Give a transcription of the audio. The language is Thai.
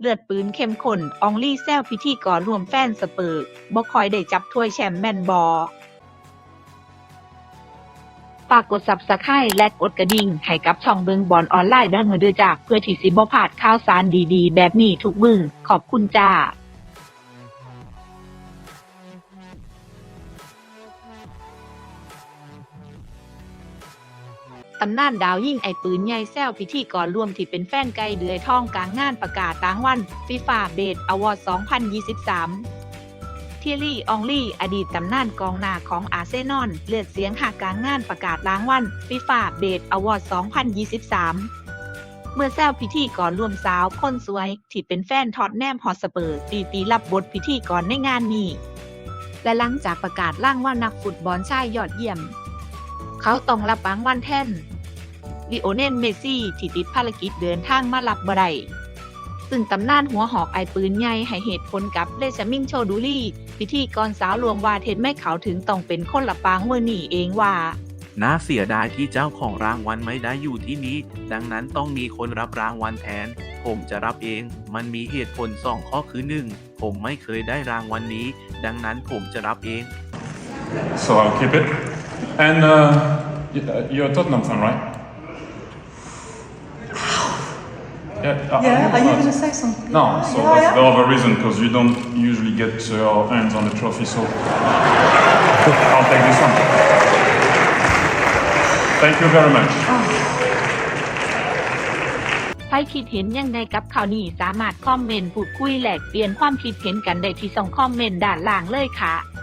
เลือดปืนเข้มข้นอองลี่แซวพิธีกรรวมแฟนสเปอร์บ่คอยได้จับถ้วยแชมป์แมนบอฝากกด Subscribe และกดกระดิ่งให้กับช่องเบิงบอลออนไลน์ด้านเดือจากเพื่อที่สิบ่พลาดข่าวสารดีๆ แบบนี้ทุกมือขอบคุณจ้า ตำนานดาวยิ่งไอปืนใหญ่แซวพิธีกรร่วมที่เป็นแฟนไกลเดือยท่องกลางงานประกาศต่างวันฟีฟาเบดอวอร์ด 2023เทียรี่ อองลี่ อดีตตำนานกองหน้าของอาร์เซนอล เลือดเสียงหากกลางงานประกาศรางวัลฟีฟาเบดอวอร์ด 2023 เมื่อแซวพิธีกรร่วมสาวคนสวย ที่เป็นแฟนท็อตแนมฮอสเปอร์ตีตีรับบทพิธีกรในงานนี้ และหลังจากประกาศร่างว่านักฟุตบอลชายยอดเยี่ยม เขาต้องรับรางวัลแทนลิโอเนลเมสซี่ที่ติดภารกิจเดินทางมารับบ่ได้ซึ่งตำนานหัวหอกไอปืนใหญ่ให้เหตุผลกับเลซามิงโชดูลี่ พิธีกรสาวรวมวาเทศไม่เขาถึงต้องเป็นคนละปางเมื่อนี่เองว่าน่าเสียดายที่เจ้าของรางวัลไม่ได้อยู่ที่นี้ ดังนั้นต้องมีคนรับรางวัลแทน ผมจะรับเอง มันมีเหตุผลสองข้อคือ1ผมไม่เคยได้รางวัลนี้ ดังนั้นผมจะรับเอง So I'll keep it. And uh, y- uh, you're a Tottenham fan, right? Yeah, uh, Yeah, are you uh, going to say something? No, Yeah, so yeah, that's yeah. the other reason because you don't usually get your hands on the trophy, so I'll take this one. Thank you very much. ใครคิดเห็นยังไงกับข่าวนี้สามารถคอมเมนต์พูดคุยแลกเปลี่ยนความคิดเห็นกันได้ที่ช่องคอมเมนต์ด้านล่างเลยค่ะ